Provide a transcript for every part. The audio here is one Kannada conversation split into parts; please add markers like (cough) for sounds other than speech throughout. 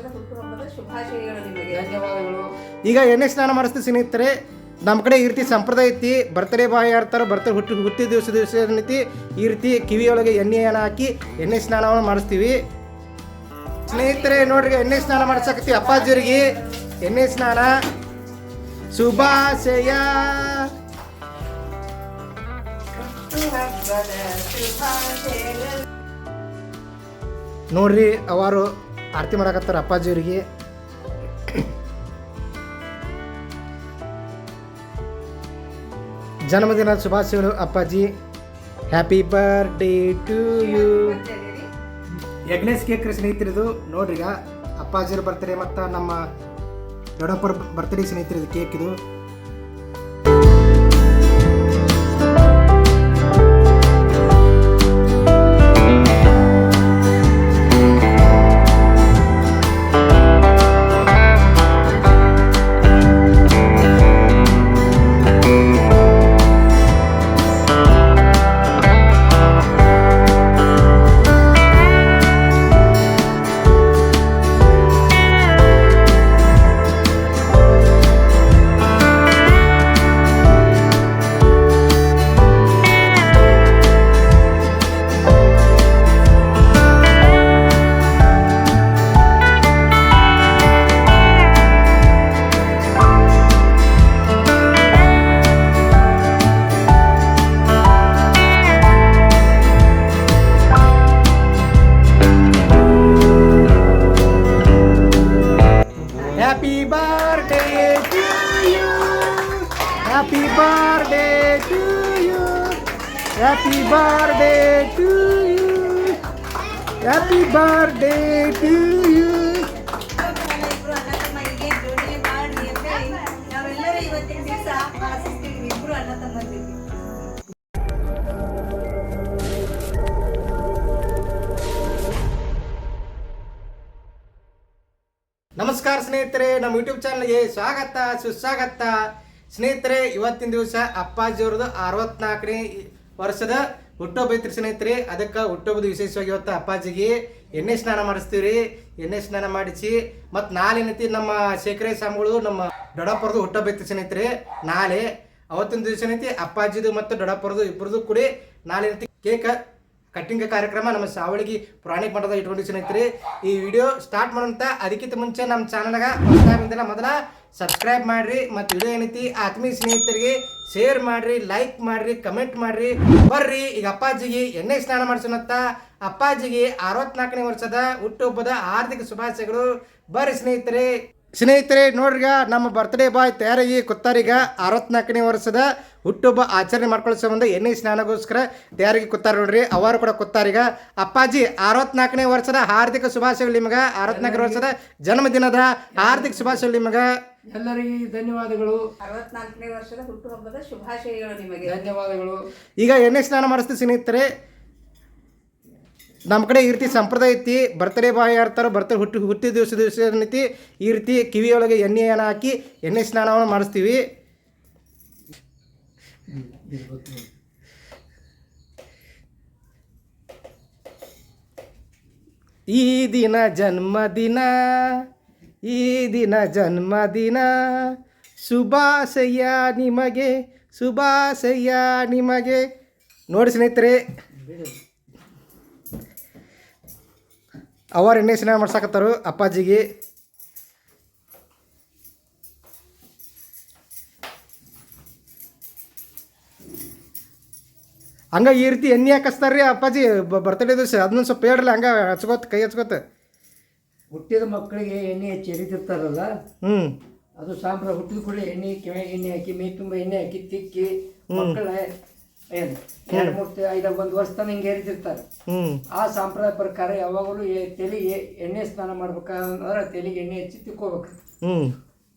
ವರ್ಷದ ಹುಟ್ಟುಹಬ್ಬದ ಶುಭಾಶಯಗಳು ನಿಮಗೆ. ಧನ್ಯವಾದಗಳು. ಈಗ ಎಣ್ಣೆ ಸ್ನಾನ ಮಾಡಿಸ್ತೀವಿ ಸ್ನೇಹಿತರೆ. ನಮ್ಮ ಕಡೆ ಈ ರೀತಿ ಸಂಪ್ರದಾಯ ಐತಿ. ಬರ್ತಡೇ ಬಾಯ್ ಆಡ್ತಾರೆ ಬರ್ತಡೇ ಹುಟ್ಟಿ ಹುಟ್ಟಿದ ದಿವಸ ದಿವಸ ಏನೈತಿ? ಈ ರೀತಿ ಕಿವಿಯೊಳಗೆ ಎಣ್ಣೆಯನ್ನು ಹಾಕಿ ಎಣ್ಣೆ ಸ್ನಾನವನ್ನು ಮಾಡಿಸ್ತೀವಿ. ಸ್ನೇಹಿತರೆ ನೋಡ್ರಿ ಎಣ್ಣೆ ಸ್ನಾನ ಮಾಡ್ಸಕತ್ತಿ ಅಪ್ಪಾಜಿಯರಿಗೆ ಎಣ್ಣೆ ಸ್ನಾನ. ಶುಭಾಶಯ. ನೋಡ್ರಿ ಅವರು ಆರತಿ ಮಾಡಕತ್ತಾರ ಅಪ್ಪಾಜಿಯವರಿಗೆ ಜನ್ಮದಿನ ಶುಭಾಶಯಗಳು ಅಪ್ಪಾಜಿ. Happy birthday to you Yajnesh cake ಸ್ನೇಹಿತರಿದು. ನೋಡ್ರಿ ಈಗ ಅಪ್ಪಾಜಿಯವ್ರ ಬರ್ತಡೇ ಮತ್ತು ನಮ್ಮ ದೊಡ್ಡಪ್ಪರ ಬರ್ತಡೇ ಸ್ನೇಹಿತರಿದು ಕೇಕ್ ಇದು. ನಮಸ್ಕಾರ ಸ್ನೇಹಿತರೆ, ನಮ್ಮ ಯೂಟ್ಯೂಬ್ ಚಾನಲ್ಗೆ ಸ್ವಾಗತ, ಸುಸ್ವಾಗತ. ಸ್ನೇಹಿತರೆ, ಇವತ್ತಿನ ದಿವಸ ಅಪ್ಪಾಜಿಯವ್ರದ್ದು ಅರವತ್ನಾಲ್ಕನೇ ವರ್ಷದ ಹುಟ್ಟುಹಬ್ಬ ಐತ್ರಿ ಸ್ನೇಹಿತರೆ. ಅದಕ್ಕೆ ಹುಟ್ಟುಹಬ್ಬದ ವಿಶೇಷವಾಗಿ ಇವತ್ತು ಅಪ್ಪಾಜಿಗೆ ಎಣ್ಣೆ ಸ್ನಾನ ಮಾಡಿಸ್ತೀವಿ ಎಣ್ಣೆ ಸ್ನಾನ ಮಾಡಿಸಿ, ಮತ್ತು ನಾಳೆ ಏನೈತಿ ನಮ್ಮ ಶೇಖರೇ ಸ್ವಾಮಿಗಳು ನಮ್ಮ ದೊಡ್ಡಪ್ಪರದು ಹುಟ್ಟುಹಬ್ಬ ಐತ್ರಿ ಸ್ನೇಹಿತರೆ. ನಾಳೆ, ಅವತ್ತಿನ ದಿವಸ ಏನೈತಿ ಅಪ್ಪಾಜಿದು ಮತ್ತು ದೊಡ್ಡಪ್ಪರದು ಇಬ್ಬರದು ಕೂಡಿ ನಾಳೆ ಏನೈತಿ ಕೇಕ್ ಕಟ್ಟಿಂಗ್ ಕಾರ್ಯಕ್ರಮ ನಮ್ಮ ಸಾವಳಿಗೆ ಪುರಾಣಿಕ ಮಠದ ಇಟ್ಕೊಂಡು ಸ್ನೇಹಿತರೆ. ಈ ವಿಡಿಯೋ ಸ್ಟಾರ್ಟ್ ಮಾಡೋಂತ ಅದಕ್ಕಿಂತ ಮುಂಚೆ ನಮ್ಮ ಚಾನಲ್ಗ ಹೊಸದಾಗಿಂದಲ್ಲ ಮೊದಲ ಸಬ್ಸ್ಕ್ರೈಬ್ ಮಾಡ್ರಿ ಮತ್ತು ವಿಡಿಯೋ ಏನೈತಿ ಆತ್ಮೀಯ ಸ್ನೇಹಿತರಿಗೆ ಶೇರ್ ಮಾಡ್ರಿ ಲೈಕ್ ಮಾಡ್ರಿ ಕಮೆಂಟ್ ಮಾಡ್ರಿ. ಬರ್ರಿ, ಈಗ ಅಪ್ಪಾಜಿಗೆ ಎಣ್ಣೆ ಸ್ನಾನ ಮಾಡಿಸೋಣತ್ತ ಅಪ್ಪಾಜಿಗೆ ಅರವತ್ನಾಲ್ಕನೇ ವರ್ಷದ ಹುಟ್ಟುಹಬ್ಬದ ಆರ್ಥಿಕ ಶುಭಾಶಯಗಳು. ಬರ್ರಿ ಸ್ನೇಹಿತರೆ. ಸ್ನೇಹಿತರೆ ನೋಡ್ರಿಗ ನಮ್ಮ ಬರ್ತ್ಡೇ ಬಾಯ್ ತಯಾರಾಗಿ ಕುತ್ತಾರಿಗ ಅರವತ್ನಾಲ್ಕನೇ ವರ್ಷದ ಹುಟ್ಟುಹಬ್ಬ ಆಚರಣೆ ಮಾಡ್ಕೊಳ್ಳೋ ಸಂಬಂಧ ಎಣ್ಣೆ ಸ್ನಾನಗೋಸ್ಕರ ತಯಾರಿಗೆ ಕುತ್ತಾರ ನೋಡ್ರಿ. ಅವರು ಕೂಡ ಕೂತಾರೀಗ. ಅಪ್ಪಾಜಿ ಅರವತ್ನಾಲ್ಕನೇ ವರ್ಷದ ಹಾರ್ದಿಕ ಶುಭಾಶಯಗಳು ನಿಮಗೆ. ಅರವತ್ನಾಲ್ಕನೇ ವರ್ಷದ ಜನ್ಮದಿನದ ಹಾರ್ದಿಕ ಶುಭಾಶಯಗಳು ನಿಮಗೆ. ಎಲ್ಲರಿಗೆ ಧನ್ಯವಾದಗಳು. ಅರವತ್ನಾಲ್ಕನೇ ವರ್ಷದ ಹುಟ್ಟುಹಬ್ಬದ ಶುಭಾಶಯಗಳು ನಿಮಗೆ. ಧನ್ಯವಾದಗಳು. ಈಗ ಎಣ್ಣೆ ಸ್ನಾನ ಮಾಡಿಸ್ತೀವಿ ಸ್ನೇಹಿತರೆ. ನಮ್ಮ ಕಡೆ ಈ ರೀತಿ ಸಂಪ್ರದಾಯ ಐತಿ. ಬರ್ತಡೇ ಬಾಯ್ ಆಡ್ತಾರೆ ಬರ್ತಡೇ ಹುಟ್ಟಿ ಹುಟ್ಟಿದ ದಿವಸ ದಿವಸ ಏನೈತಿ? ಈ ರೀತಿ ಕಿವಿಯೊಳಗೆ ಎಣ್ಣೆಯನ್ನು ಹಾಕಿ ಎಣ್ಣೆ ಸ್ನಾನವನ್ನು ಮಾಡಿಸ್ತೀವಿ. ಈ ದಿನ ಜನ್ಮದಿನ, ಈ ದಿನ ಜನ್ಮದಿನ. ಶುಭಾಶಯ ನಿಮಗೆ ಶುಭಾಶಯ ನಿಮಗೆ. ನೋಡಿ ಸ್ನೇಹಿತರೆ. ಅವರು ಎಣ್ಣೆ ಸ್ನಾನ ಮಾಡ್ಸಕತ್ತಾರು ಅಪ್ಪಾಜಿಗೆ. ಹಂಗ ಈ ರೀತಿ ಎಣ್ಣೆ ಹಾಕಿಸ್ತಾರ್ರಿ ಅಪ್ಪಾಜಿ ಬರ್ತಡೇ ದಿವಸ. ಅದನ್ನ ಸ್ವಲ್ಪ ಹೇಳ್ರಲ್ಲ ಹಂಗ ಹಚ್ಕೋತ ಕೈ ಹಚ್ಕೋತ. ಹುಟ್ಟಿದ ಮಕ್ಕಳಿಗೆ ಎಣ್ಣೆ ಹಚ್ಚಿ ಎರಿತಿರ್ತಾರಲ್ಲ? ಹ್ಞೂ ಅದು ಸಾಂಬ್ರ ಹುಟ್ಟಿದ ಕೂಡಲೇ ಎಣ್ಣೆ ಕಿವಿ ಎಣ್ಣೆ ಹಾಕಿ ಮೈ ತುಂಬ ಎಣ್ಣೆ ಹಾಕಿ ತಿಕ್ಕಿ ಮಕ್ಕಳ ಏನು? ಎರಡು ಮೂರು ಐದ ಒಂದು ವರ್ಷ ತನಕ ಹಿಂಗೆ ಎರಿತಿರ್ತಾರೆ. ಆ ಸಂಪ್ರದಾಯ ಪ್ರಕಾರ ಯಾವಾಗಲೂ ತೆಲಿಗೆ ಎಣ್ಣೆ ಸ್ನಾನ ಮಾಡ್ಬೇಕಂದ್ರೆ ತೆಲಿಗೆ ಎಣ್ಣೆ ಹಚ್ಚಿ ತಿಕ್ಕೋಬೇಕು.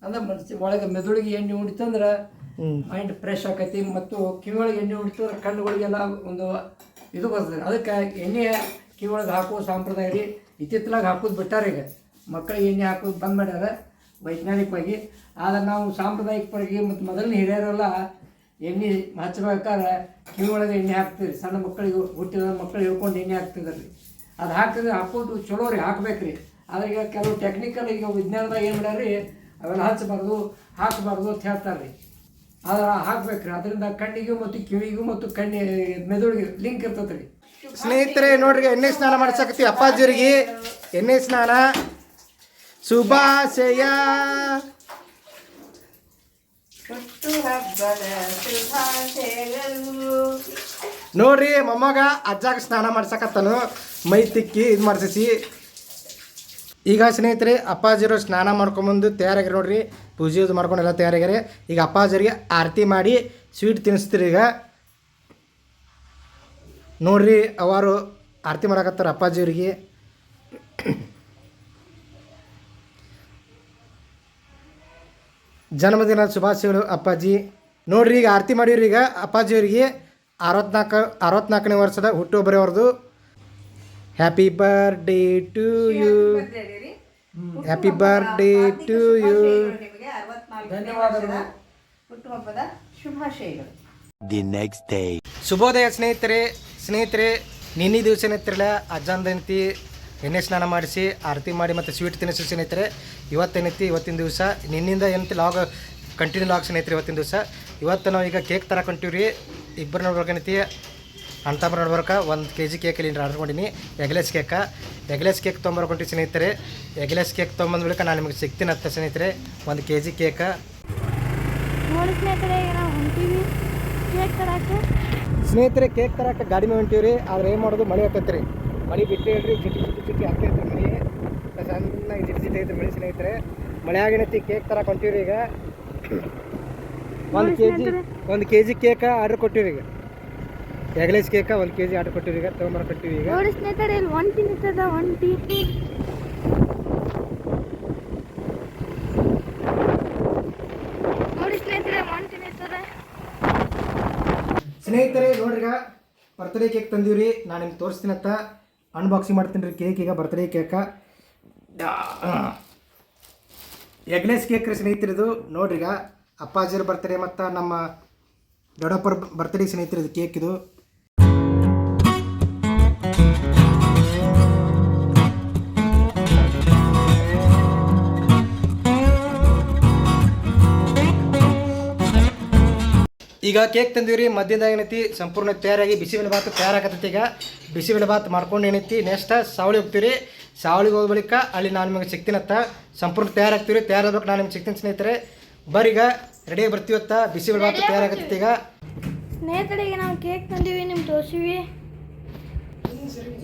ಅಂದ್ರೆ ಮನಸ್ಸಿ ಒಳಗೆ ಮೆದುಳಿಗೆ ಎಣ್ಣೆ ಉಣಿತಂದ್ರೆ ಹ್ಞೂ ಮೈಂಡ್ ಫ್ರೆಶ್ ಆಕೈತಿ ಮತ್ತು ಕಿವಿಯೊಳಗೆ ಎಣ್ಣೆ ಉಣಿತಂದ್ರೆ ಕಣ್ಣುಗಳಿಗೆಲ್ಲ ಒಂದು ಇದು ಬರ್ತದೆ. ಅದಕ್ಕೆ ಎಣ್ಣೆ ಕಿವಿಯೊಳಗೆ ಹಾಕುವ ಸಂಪ್ರದಾಯ ರೀ ಇತ್ತಿತ್ತಲಾಗ ಹಾಕೋದು ಬಿಟ್ಟಾರ ಈಗ. ಮಕ್ಕಳಿಗೆ ಎಣ್ಣೆ ಹಾಕೋದು ಬಂದ್ ಮಾಡ್ಯಾರ ವೈಜ್ಞಾನಿಕವಾಗಿ. ಆದ್ರೆ ನಾವು ಸಾಂಪ್ರದಾಯಿಕ ಪರವಾಗಿ ಮತ್ತು ಮೊದಲನೇ ಹಿರಿಯರೆಲ್ಲ ಎಣ್ಣೆ ಹಚ್ಬೇಕಾದ್ರೆ ಕಿವಿಯೊಳಗೆ ಎಣ್ಣೆ ಹಾಕ್ತೀರಿ ಸಣ್ಣ ಮಕ್ಕಳಿಗೆ, ಹುಟ್ಟಿದ ಮಕ್ಕಳು ಹೇಳ್ಕೊಂಡು ಎಣ್ಣೆ ಹಾಕ್ತಿದ್ರಿ ಅದು ಹಾಕಿದ್ರೆ ಹಾಕೋದು ಚಲೋ ರೀ ಹಾಕ್ಬೇಕು ರೀ ಆದ್ರೆ ಈಗ ಕೆಲವು ಟೆಕ್ನಿಕಲ್ ಈಗ ವಿಜ್ಞಾನದಾಗ ಏನು ಮಾಡ್ರಿ ಅವೆಲ್ಲ ಹಚ್ಚಬಾರ್ದು, ಹಾಕಬಾರ್ದು ಅಂತ ಹೇಳ್ತಾರೆ ರೀ ಆದ್ರೆ ಹಾಕ್ಬೇಕ್ರಿ. ಅದರಿಂದ ಕಣ್ಣಿಗೂ ಮತ್ತು ಕಿವಿಗೂ ಮತ್ತು ಕಣ್ಣಿ ಮೆದುಳಿಗೆ ಲಿಂಕ್ ಇರ್ತೈತೆ ರೀ ಸ್ನೇಹಿತರೆ, ನೋಡ್ರಿ, ಎಣ್ಣೆ ಸ್ನಾನ ಮಾಡ್ಸಕತ್ತಿ ಅಪ್ಪಾಜಿರಿಗೆ. ಎಣ್ಣೆ ಸ್ನಾನ. ಶುಭಾಶಯ. ನೋಡ್ರಿ, ಮೊಮ್ಮಗ ಅಜ್ಜಾಗ ಸ್ನಾನ ಮಾಡ್ಸಕತ್ತನು. ಮೈ ತಿಕ್ಕಿ ಇದು ಮಾಡ್ಸಿ ಈಗ ಸ್ನೇಹಿತರೆ ಅಪ್ಪಾಜಿರು ಸ್ನಾನ ಮಾಡ್ಕೊಂಬಂದು ತಯಾರಾಗ್ಯಾರ ನೋಡ್ರಿ. ಮಾಡ್ಕೊಂಡು ಎಲ್ಲ ತಯಾರಾಗ್ಯಾರ. ಈಗ ಅಪ್ಪಾಜಿರಿಗೆ ಆರತಿ ಮಾಡಿ ಸ್ವೀಟ್ ತಿನ್ನಿಸ್ತೀರಿ ಈಗ. ನೋಡ್ರಿ, ಅವರು ಆರತಿ ಮಾಡಕತ್ತಾರ ಅಪ್ಪಾಜಿಯವ್ರಿಗೆ. ಜನ್ಮದಿನ ಶುಭಾಶಯಗಳು ಅಪ್ಪಾಜಿ. ನೋಡ್ರಿ ಈಗ ಆರತಿ ಮಾಡಿವ್ರಿ ಈಗ. ಅಪ್ಪಾಜಿಯವರಿಗೆ ಅರವತ್ನಾಲ್ಕು ಅರವತ್ನಾಲ್ಕನೇ ವರ್ಷದ ಹುಟ್ಟುಹಬ್ಬರವ್ರದ್ದು happy birthday to you happy birthday to you. ಹುಟ್ಟುಹಬ್ಬದ ಶುಭಾಶಯಗಳು the next day. ಶುಭೋದಯ ಸ್ನೇಹಿತರೆ ಸ್ನೇಹಿತರೆ ನಿನ್ನೆ ದಿವಸ ಏನೈತಿರಲ್ಲ ಅಜ್ಜಂದಂತಿ ಎಣ್ಣೆ ಸ್ನಾನ ಮಾಡಿಸಿ ಆರತಿ ಮಾಡಿ ಮತ್ತು ಸ್ವೀಟ್ ತಿನ್ನಿಸಿ ಸ್ನೇಹಿತರೆ. ಇವತ್ತೇನೈತಿ ಇವತ್ತಿನ ದಿವಸ. ನಿನ್ನಿಂದ ಏನೈತಿ ಲಾಗ್ ಕಂಟಿನ್ಯೂ ಲಾಗ್ ಸ್ನೇಹಿತರೆ ಇವತ್ತಿನ ದಿವಸ. ಇವತ್ತು ನಾವು ಈಗ ಕೇಕ್ ತರ ಹೊಂಟೀವಿ ರೀ ಇಬ್ಬರು ನೋಡ್ಬೇಕೈತಿ ಅಂತಂಬ್ರ ನೋಡ್ಬರ್ಕ. ಒಂದು ಕೆ ಜಿ ಕೇಕ್ ಇಲ್ಲಿ ಆರ್ಡರ್ ಮಾಡೀನಿ. ಎಗ್ಲೆಸ್ ಕೇಕ ಎಗ್ಲೆಸ್ ಕೇಕ್ ತೊಗೊಂಬರ್ಕೊಂತೀವಿ ಸ್ನೇಹಿತರೆ. ಎಗ್ಲೆಸ್ ಕೇಕ್ ತೊಗೊಂಬಂದ ಬಳಿಕ ನಾನು ನಿಮಗೆ ಸಿಗ್ತೀನಿ ಅಂತ ಸ್ನೇಹಿತರೆ. ಒಂದು ಕೆ ಜಿ ಕೇಕ ನೋಡಿ ಸ್ನೇಹಿತರೆ ಈಗ ನಾವು ಹೊಂಟೀವಿ. ಕೇಕ್ ತರಕ್ಕೆ ಸ್ನೇಹಿತರೆ ಕೇಕ್ ತರಕ್ಕೆ ಗಾಡಿ ಮೇಲೆ ಹೊಂಟೀವಿ ರೀ ಆದ್ರೆ ಏನು ಮಾಡೋದು? ಮಳೆ ಆಗ್ತೈತೆ ರೀ ಮಳೆ ಬಿಟ್ಟು ಹೇಳ್ರಿ ಜಿಟ್ಟಿ ಜಿಟ್ಟು ಜಿಟ್ಟಿ ಆಗ್ತೈತೆ ಮಳೆ. ಸಣ್ಣ ಜಿಟ್ಟು ಜಿಟ್ಟು ಐತೆ ಮಳೆ ಸ್ನೇಹಿತರೆ. ಮಳೆ ಆಗಿನತ್ತಿ ಕೇಕ್ ಥರ ಕೊಟ್ಟಿವ್ರಿ ಈಗ. ಒಂದು ಕೆ ಜಿ ಒಂದು ಕೆ ಜಿ ಕೇಕ ಆರ್ಡ್ರ್ ಕೊಟ್ಟಿವಿ ಈಗ. ಎಗ್ಲೆಸ್ ಕೇಕ ಒಂದು ಕೆ ಜಿ ಆರ್ಡ್ರ್ ಕೊಟ್ಟಿವಿ ಈಗ ತೊಗೊಂಬರ್ಕೊಟ್ಟಿವಿ ಈಗ. ನೋಡಿ ಸ್ನೇಹಿತರೆ ಇಲ್ಲಿ ಒಂಟಿ ನಿಂತದ ಒಂಟಿ ನೋಡಿ ಸ್ನೇಹಿತರೆ ನೋಡ್ರಿ ಈಗ ಬರ್ತಡೇ ಕೇಕ್ ತಂದೀವ್ರಿ. ನಾನು ನಿಮ್ಗೆ ತೋರಿಸ್ತೀನತ್ತ ಅಂತ ಅನ್ಬಾಕ್ಸಿಂಗ್ ಮಾಡ್ತೀನಿ ರೀ ಕೇಕ್ ಈಗ ಬರ್ತಡೇ ಕೇಕ ಎಗ್ಲೆಸ್ ಕೇಕ್ ರೀ ಸ್ನೇಹಿತರಿದು ನೋಡ್ರಿ ಈಗ ಅಪ್ಪಾಜಿರ ಬರ್ತ್ಡೇ ಮತ್ತು ನಮ್ಮ ದೊಡ್ಡಪ್ಪರ ಬರ್ತಡೇ ಸ್ನೇಹಿತರಿದು ಕೇಕ್ ಇದು. ಈಗ ಕೇಕ್ ತಂದೀವ್ರಿ ಮಧ್ಯದಾಗ ಏನೈತಿ ಸಂಪೂರ್ಣ ತಯಾರಾಗಿ ಬಿಸಿಬೇಳೆ ಭಾತ್ ತಯಾರಾಗತ್ತೈತಿ ಈಗ. ಬಿಸಿಬೇಳೆ ಭಾತ್ ಮಾಡ್ಕೊಂಡು ಏನೈತಿ ನೆಕ್ಸ್ಟ್ ಸಾವಳಿ ಹೋಗ್ತೀವಿ ಸಾವಳಿಗೆ ಹೋದ ಬಳಿಕ ಅಲ್ಲಿ ನಾನು ನಿಮಗೆ ಸಿಗ್ತೀನತ್ತ ಸಂಪೂರ್ಣ ತಯಾರಾಗ್ತೀವಿ ರೀ ತಯಾರಾಗ್ಬೇಕು ನಾನು ನಿಮ್ಗೆ ಸಿಗ್ತೀನಿ ಸ್ನೇಹಿತರೆ. ಬರ್ರಿ ಈಗ ರೆಡಿಯಾಗಿ ಬರ್ತೀವತ್ತ ಬಿಸಿಬೇಳೆ ಭಾತ್ ತಯಾರಾಗತ್ತೈತಿ ಈಗ. ಸ್ನೇಹಿತರೆ ಈಗ ನಾವು ಕೇಕ್ ತಂದೀವಿ ನಿಮ್ಮ ತೋರಿಸಿವಿ.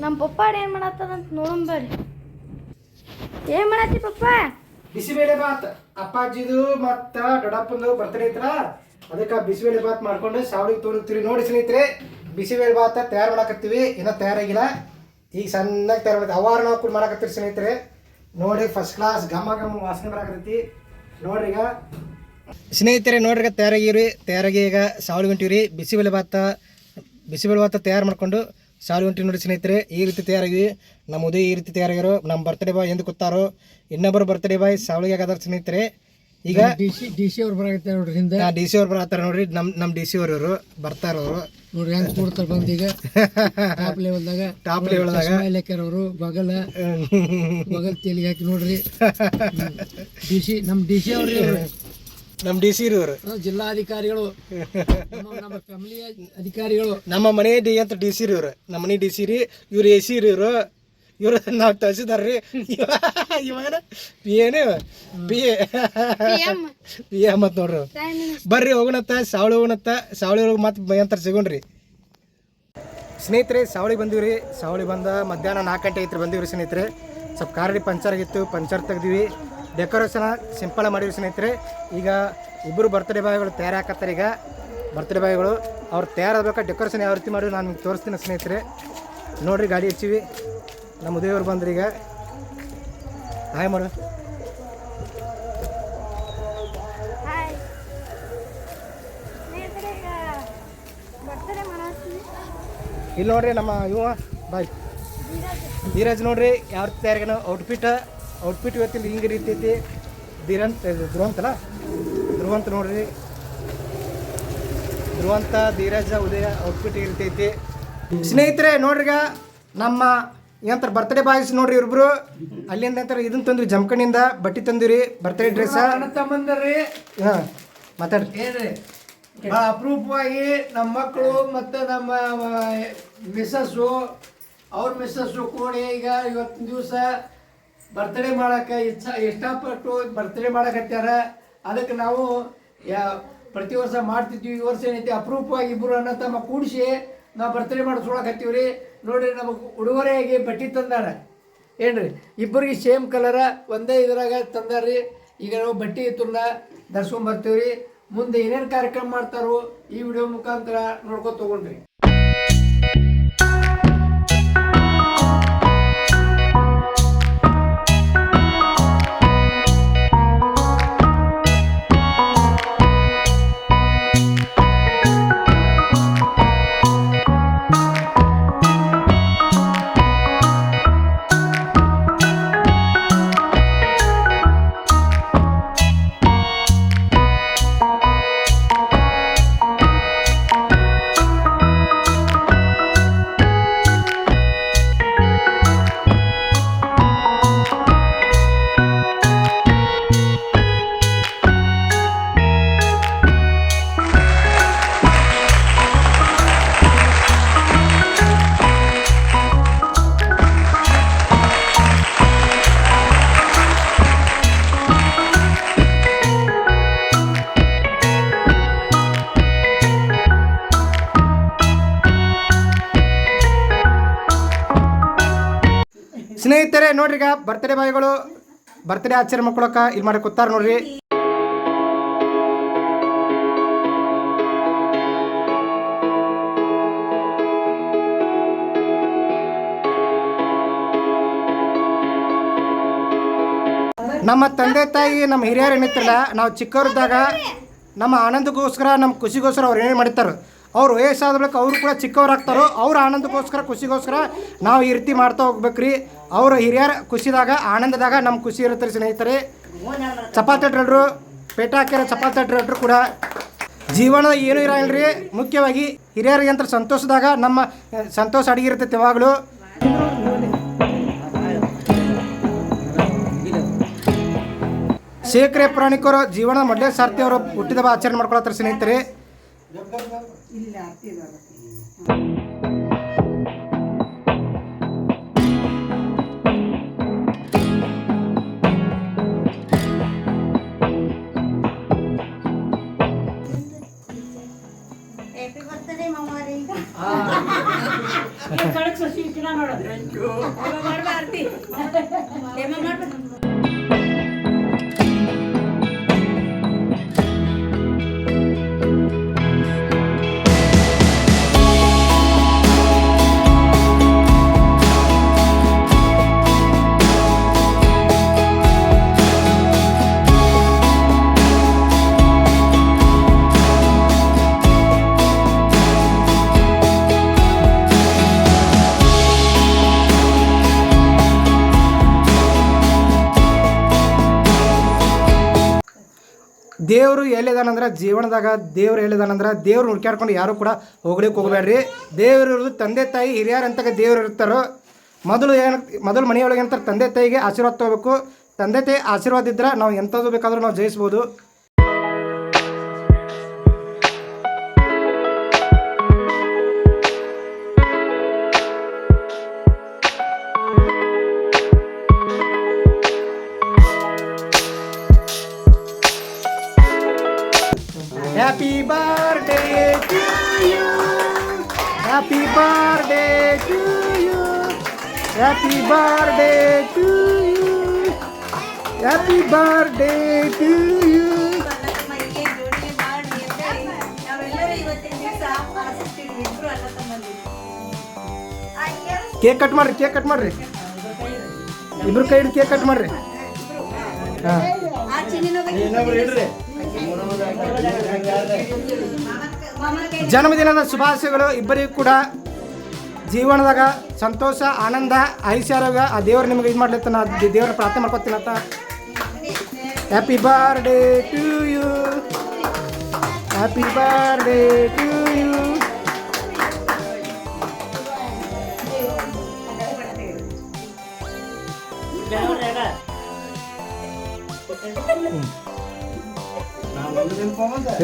ನಮ್ಮ ಪಪ್ಪ ಏನು ಮಾಡತ್ತದಂತ ನೋಡಂಬರ್ರಿ ಏನು ಮಾಡತ್ತಿ ಪಪ್ಪ? ಬಿಸಿಬೇಳೆ ಭಾತ್ ಅಪ್ಪಾಜಿದು ಮತ್ತ ದೊಡ್ಡಪ್ಪಂದು ಬರ್ತಾರೆ ಐತ್ರ ಅದಕ್ಕೆ ಬಿಸಿಬೇಳೆ ಬಾತ್ ಮಾಡ್ಕೊಂಡು ಸಾವಳಿಗೆ ತೋರಿಸ್ತೀವಿ ನೋಡಿ ಸ್ನೇಹಿತರೆ, ಬಿಸಿಬೇಳೆ ಭಾತ ತಯಾರು ಮಾಡಕತ್ತೀವಿ. ಇನ್ನೂ ತಯಾರಾಗಿಲ್ಲ. ಈಗ ಸಣ್ಣಗೆ ತಯಾರು ಮಾಡಿ ಅವಾರ ನಾವು ಕೂಡ ಮಾಡಕತ್ತೀವಿ ಸ್ನೇಹಿತರೆ. ನೋಡಿ ಫಸ್ಟ್ ಕ್ಲಾಸ್ ಘಮ ಘಮ ವಾಸನೆ ಬರಾಕತ್ತೈತಿ. ನೋಡ್ರಿ ಈಗ. ಸ್ನೇಹಿತರೆ, ನೋಡ್ರಿ ಈಗ ತಯಾರಾಗಿರಿ ತಯಾರಾಗಿ ಈಗ ಸಾವಳಿಗೆ ಹೊಂಟಿವ್ರಿ ಬಿಸಿಬೇಳೆ ಭಾತ ಬಿಸಿಬೇಳೆ ಭಾತ ತಯಾರು ಮಾಡಿಕೊಂಡು ಸಾವಿರ ಹೊಂಟಿವಿ ನೋಡಿ ಸ್ನೇಹಿತರೆ. ಈ ರೀತಿ ತಯಾರಾಗಿವಿ. ನಮ್ಮ ಈ ರೀತಿ ತಯಾರಾಗಿರೋ ನಮ್ಮ ಬರ್ತ್ಡೇ ಬಾಯ್ ಎಂದು ಗೊತ್ತಾರೋ ಇನ್ನೊಬ್ಬರು ಬರ್ತ್ಡೇ ಬಾಯ್ ಸಾವಳಿಗೆ ಆಗದಾರ ಸ್ನೇಹಿತರೆ. ಈಗ ಡಿ ಸಿ ಡಿ ಸಿ ಅವ್ರು ಬರಾಕತ್ತಾರೆ ನೋಡ್ರಿ ಹಿಂದೆ. ಡಿ ಸಿ ಅವ್ರು ಬರತ್ತಾರ ನೋಡ್ರಿ. ನಮ್ಮ ನಮ್ಮ (laughs) (laughs) ಡಿ ಸಿ ಅವ್ರು ಇವರು ಬರ್ತಾರವರು ನೋಡ್ರಿ ಹೆಂಗ್ ಕೂಡ್ತಾರೆ ಬಂದು ಈಗ ಟಾಪ್ ಲೆವೆಲ್ದಾಗ ಟಾಪ್ ಲೆವೆಲ್ದಾಗ ಅವರು ಬಗಲ. ಬಗಲ್ ತೇಲಿ ಹಾಕಿ ನೋಡ್ರಿ. ಡಿ ಸಿ ನಮ್ಮ ಡಿ ಸಿ ಅವ್ರಿ. ನಮ್ಮ ಡಿ ಸಿ ಇರೋರು. ಜಿಲ್ಲಾಧಿಕಾರಿಗಳು ನಮ್ಮ- ಫ್ಯಾಮಿಲಿ ಅಧಿಕಾರಿಗಳು. ನಮ್ಮ ಮನೆ ಡಿ ಅಂತ ಡಿ ಸಿ ರೀ ಇವ್ರು ನಮ್ಮ ಮನೆ ಡಿ ಸಿ ರೀ ಇವ್ರು ಎ ಸಿ ರೀ ಇವರು ನಾವು ತಹಸೀಲ್ದಾರ್ ರೀ ಇವಾಗ ಪಿ ಏನು? P A. P A. ಮತ್ತು ನೋಡ್ರಿ ಬರ್ರಿ ಹೋಗೋಣತ್ತ ಸಾವಳಿ ಹೋಗೋಣತ್ತ ಸಾವಳಿ ಒಳಗೆ ಮತ್ತೆ ಭಯಂತರ ಸಿಗೋಣ್ರಿ. ಸ್ನೇಹಿತರೆ ಸಾವಳಿ ಬಂದೀವಿ ರೀ ಸಾವಳಿ ಬಂದ ಮಧ್ಯಾಹ್ನ ನಾಲ್ಕು ಗಂಟೆ ಐತ್ರಿ ಬಂದಿವ್ರಿ ಸ್ನೇಹಿತರೆ. ಸ್ವಲ್ಪ ರೀ ಪಂಚರ್ ಆಗಿತ್ತು ಪಂಚರ್ ತೆಗ್ದಿವಿ. ಡೆಕೋರೇಷನ್ ಸಿಂಪಲ್ ಮಾಡಿವಿ ಸ್ನೇಹಿತರೆ. ಈಗ ಇಬ್ಬರು ಬರ್ತ್ಡೇ ಬಾಯ್ಗಳು ತಯಾರಾಕತ್ತಾರೆ ಈಗ. ಬರ್ತ್ಡೇ ಬಾಯ್ಗಳು ಅವ್ರು ತಯಾರಾಗಬೇಕಾ ಡೆಕೋರೇಷನ್ ಯಾವ ರೀತಿ ಮಾಡಿದ್ವಿ ನಾನು ನಿಮ್ಗೆ ತೋರಿಸ್ತೀನಿ ಸ್ನೇಹಿತರೆ. ನೋಡ್ರಿ ಗಾಡಿ ಹಚ್ಚಿವಿ. ನಮ್ಮ ಉದಯವ್ರು ಬಂದ್ರಿ ಈಗ. ಹಾಯ್ ಮಾಡು ಇಲ್ಲಿ ನೋಡ್ರಿ ನಮ್ಮ ಇವ ಬಾಯ್. ಧೀರಜ್. ನೋಡ್ರಿ ಯಾವ ರೀತಿ ಔಟ್ಫಿಟ್ ಔಟ್ಫಿಟ್ ಇವತ್ತಿನ ಹಿಂಗೆ ರೀತಿ ಧೀರಂತ ಧೀರಂತ್ ಧ್ರುವಂತಲ್ಲ ಧ್ರುವಂತ ನೋಡ್ರಿ. ಧ್ರುವಂತ ಧೀರಜ ಉದಯ ಔಟ್ಫಿಟ್ ಇರ್ತೈತಿ ಸ್ನೇಹಿತರೆ ನೋಡ್ರಿಗ ನಮ್ಮ ಏನಂತಾರೆ ಬರ್ತ್ಡೇ ಬಾಯ್ಸ್ ನೋಡ್ರಿ ಇವ್ರಿಬ್ರು? ಅಲ್ಲಿಂದ ಅಂತಾರೆ ಇದನ್ನ ತಂದ್ರಿ ಜಮಖಂಡಿಂದ ಬಟ್ಟೆ ತಂದಿರಿ ಬರ್ತ್ಡೇ ಡ್ರೆಸ್ ಅಣ್ಣ ಹಾ ಮಾತಾಡ್ರಿ. ಏನ್ರಿ? ಅಪರೂಪವಾಗಿ ನಮ್ಮ ಮಕ್ಕಳು ಮತ್ತು ನಮ್ಮ ಮಿಸ್ಸಸ್ಸು ಅವ್ರ ಮಿಸ್ಸಸ್ಸು ಕೂಡಿ ಈಗ ಇವತ್ತಿನ ದಿವಸ ಬರ್ತ್ಡೇ ಮಾಡಕ್ಕೆ ಇಚ್ಛ ಇಷ್ಟಪಟ್ಟು ಬರ್ತ್ಡೇ ಮಾಡಕತ್ಯಾರ. ಅದಕ್ಕೆ ನಾವು ಯಾ ಪ್ರತಿ ವರ್ಷ ಮಾಡ್ತಿದ್ವಿ. ಈ ವರ್ಷ ಏನೈತಿ ಅಪರೂಪವಾಗಿ ಇಬ್ಬರು ಅಣ್ಣ ತಮ್ಮ ಕೂಡಿಸಿ ನಾವು ಬರ್ತ್ಡೇ ಮಾಡಿಸ್ಕೊಳಕತ್ತೀವಿ ರೀ ನೋಡ್ರಿ, ನಮಗೆ ಉಡುಗೊರೆಯಾಗಿ ಬಟ್ಟೆ ತಂದಾರ. ಏನ್ರಿ, ಇಬ್ಬರಿಗೆ ಸೇಮ್ ಕಲರ ಒಂದೇ ಇದ್ರಾಗ ತಂದಾರ್ರಿ. ಈಗ ನಾವು ಬಟ್ಟೆ ತುಂಡ ಧರಿಸ್ಕೊಂಬರ್ತೀವಿ ರೀ ಮುಂದೆ ಏನೇನು ಕಾರ್ಯಕ್ರಮ ಮಾಡ್ತಾರೋ ಈ ವಿಡಿಯೋ ಮುಖಾಂತರ ನೋಡ್ಕೊ ತಗೊಂಡ್ರಿ. ಸ್ನೇಹಿತರೆ, ನೋಡ್ರಿ ಈಗ ಬರ್ತ್ಡೇ ಬಾಯಿಗಳು ಬರ್ತ್ಡೇ ಆಚರಣೆ ಮಾಡ್ಕೊಳಕ ಇಲ್ಲಿ ಮಾಡಿ ಕೂತಾರ ನೋಡ್ರಿ. ನಮ್ಮ ತಂದೆ ತಾಯಿ, ನಮ್ಮ ಹಿರಿಯರು ಏನಿತ್ತಲ್ಲ ನಾವು ಚಿಕ್ಕವರಿದ್ದಾಗ ನಮ್ಮ ಆನಂದಕ್ಕೋಸ್ಕರ ನಮ್ಮ ಖುಷಿಗೋಸ್ಕರ ಅವ್ರು ಏನೇನು ಮಾಡಿರ್ತಾರೆ ಅವ್ರು ವಯಸ್ಸಾದ ಬಳಿಕ ಅವರು ಕೂಡ ಚಿಕ್ಕವರಾಗ್ತಾರೋ, ಅವ್ರ ಆನಂದಕ್ಕೋಸ್ಕರ, ಖುಷಿಗೋಸ್ಕರ ನಾವು ಈ ರೀತಿ ಮಾಡ್ತಾ ಹೋಗ್ಬೇಕ್ರಿ. ಅವರು ಹಿರಿಯರ ಖುಷಿದಾಗ, ಆನಂದದಾಗ ನಮ್ಮ ಖುಷಿ ಇರುತ್ತೆ ಸ್ನೇಹಿತರೆ. ಚಪಾತಿ ಡ್ರಡ್ರು ಪೇಟ ಹಾಕಿರೋ ಚಪಾತಿ ಡ್ರಡ್ರು ಕೂಡ. ಜೀವನ ಏನೂ ಇರಲ್ರಿ ಮುಖ್ಯವಾಗಿ ಹಿರಿಯರಿಗೆ ಅಂತ ಸಂತೋಷದಾಗ ನಮ್ಮ ಸಂತೋಷ ಅಡಿಗೆ ಇರ್ತೈತೆ ಯಾವಾಗಲೂ. ಶೇಖರೆ ಪುರಾಣಿಕರು ಜೀವನ ಮೊದಲೇ ಸಾರ್ಥಿ ಅವರು ಹುಟ್ಟಿದ ಆಚರಣೆ ಮಾಡ್ಕೊಳತ್ತಾರೆ ಸ್ನೇಹಿತರೆ. ಹ್ಯಾಪಿ ದೇವರು ಎಲ್ಲಿದಾನಂದ್ರೆ? ಜೀವನದಾಗ ದೇವ್ರು ಎಲ್ಲಿದಾನಂದ್ರೆ? ದೇವ್ರು ಹುಡ್ಕ್ಯಾಡ್ಕೊಂಡು ಯಾರು ಕೂಡ ಹೋಗ್ಲಿಕ್ಕೆ ಹೋಗ್ಬೇಡ್ರಿ ದೇವ್ರ ಇರೋದು ತಂದೆ ತಾಯಿ ಹಿರಿಯರು ಅಂತ ದೇವ್ರು ಇರ್ತಾರೋ, ಮೊದಲು ಏನು, ಮೊದಲು ಮನೆಯೊಳಗೆ ಅಂತಾರೆ ತಂದೆ ತಾಯಿಗೆ ಆಶೀರ್ವಾದ ತಗೋಬೇಕು. ತಂದೆ ತಾಯಿ ಆಶೀರ್ವಾದ ಇದ್ರೆ ನಾವು ಎಂಥದ್ದು ಬೇಕಾದ್ರೂ ನಾವು ಜಯಿಸ್ಬೋದು. Happy birthday to you happy birthday to you cake cut ಮಾಡ್ರಿ ಕೇಕ್ ಕಟ್ ಮಾಡ್ರಿ. ಇಬ್ರು ಕೈ ಹಿಡಿದು ಕೇಕ್ ಕಟ್ ಮಾಡ್ರಿ. ಹಾಂ. ಜನ್ಮದಿನದ ಶುಭಾಶಯಗಳು ಇಬ್ಬರಿಗೂ ಕೂಡ. ಜೀವನದಾಗ ಸಂತೋಷ ಆನಂದ ಐಶ್ವರ್ಯ ಆ ದೇವ್ರು ನಿಮಗೆ ಇದು ಮಾಡ್ಲತ್ತ ನಾ ದೇವ್ರ ಪ್ರಾರ್ಥನೆ ಮಾಡ್ಕೊತೀನಿ ಅಂತ. Happy birthday to you happy birthday to you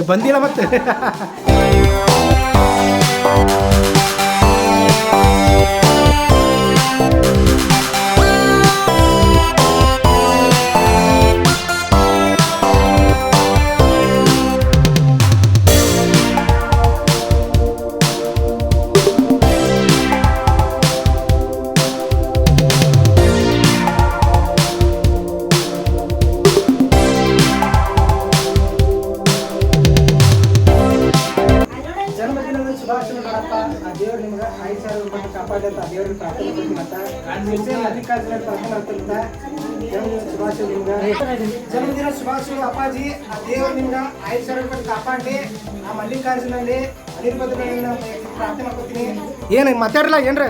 ಬಂದಿಲ್ಲ ಮತ್ತೆ. (laughs) ಜನ್ಮದಿನದ ಏನು ಮಾತಾಡಲ್ಲ ಏನ್ರ?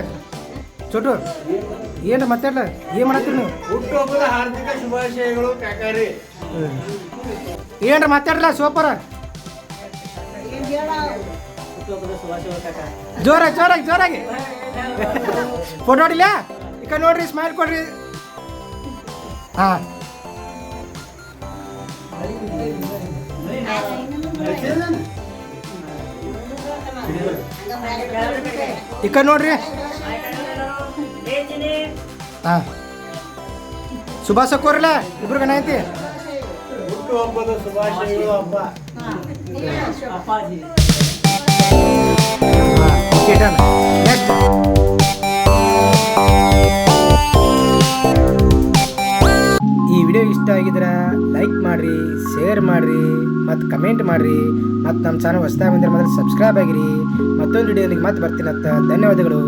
ಚೋಟು ಏನು ಮಾತಾಡಲ್ಲ ಏನು ಮಾಡತ್ತೀರಿ ನೀವು? ಹುಟ್ಟುಹಬ್ಬದ ಹಾರ್ದಿಕ ಶುಭಾಶಯಗಳು ಕಾಕಾರಿ. ಏನ್ರ ಮಾತಾಡಲ್ಲ ಸೋಪರ? ಜೋರಾಗಿ ಜೋರಾಗಿ ಜೋರಾಗಿ. ಫೋಟೋ ಹೊಡಿಲ್ಲ ಈಗ ನೋಡ್ರಿ ಸ್ಮೈಲ್ ಕೊಡ್ರಿ. ಹಾ. ಈಗ ನೋಡ್ರಿ. ಹಾ. ಸುಭಾಷ ಕೋರಲ್ಲ ಇಬ್ರು ಗಣ ಐತಿ ಓಕೆ ಡನ್. ನೆಕ್ಸ್ಟ್ ವಿಡಿಯೋ ಇಷ್ಟ ಆಗಿದ್ರೆ ಲೈಕ್ ಮಾಡಿರಿ ಶೇರ್ ಮಾಡಿರಿ, ಮತ್ತು ಕಮೆಂಟ್ ಮಾಡಿರಿ, ಮತ್ತು ನಮ್ಮ ಚಾನಲ್ ಹೊಸದಾಗಿ ಬಂದರೆ ಮೊದಲು ಸಬ್ಸ್ಕ್ರೈಬ್ ಆಗಿರಿ. ಮತ್ತೊಂದು ವಿಡಿಯೋನಿಗೆ ಮತ್ತೆ ಬರ್ತೀನಂತ ಧನ್ಯವಾದಗಳು.